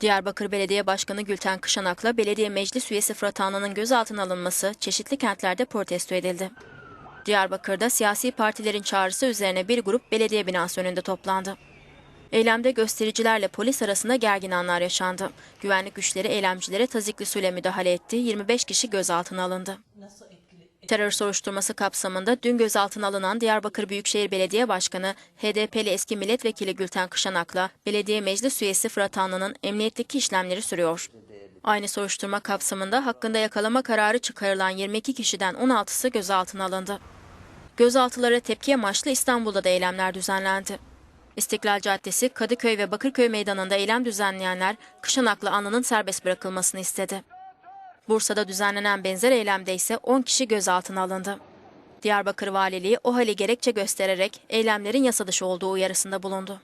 Diyarbakır Belediye Başkanı Gülten Kışanak'la belediye meclis üyesi Fırat Anlı'nın gözaltına alınması çeşitli kentlerde protesto edildi. Diyarbakır'da siyasi partilerin çağrısı üzerine bir grup belediye binası önünde toplandı. Eylemde göstericilerle polis arasında gergin anlar yaşandı. Güvenlik güçleri eylemcilere tazikli suyla müdahale etti. 25 kişi gözaltına alındı. Terör soruşturması kapsamında dün gözaltına alınan Diyarbakır Büyükşehir Belediye Başkanı HDP'li eski milletvekili Gülten Kışanak'la belediye meclis üyesi Fırat Anlı'nın emniyetteki işlemleri sürüyor. Aynı soruşturma kapsamında hakkında yakalama kararı çıkarılan 22 kişiden 16'sı gözaltına alındı. Gözaltılara tepki amaçlı İstanbul'da da eylemler düzenlendi. İstiklal Caddesi, Kadıköy ve Bakırköy meydanında eylem düzenleyenler Kışanaklı Anlı'nın serbest bırakılmasını istedi. Bursa'da düzenlenen benzer eylemde ise 10 kişi gözaltına alındı. Diyarbakır Valiliği o hali gerekçe göstererek eylemlerin yasa dışı olduğu uyarısında bulundu.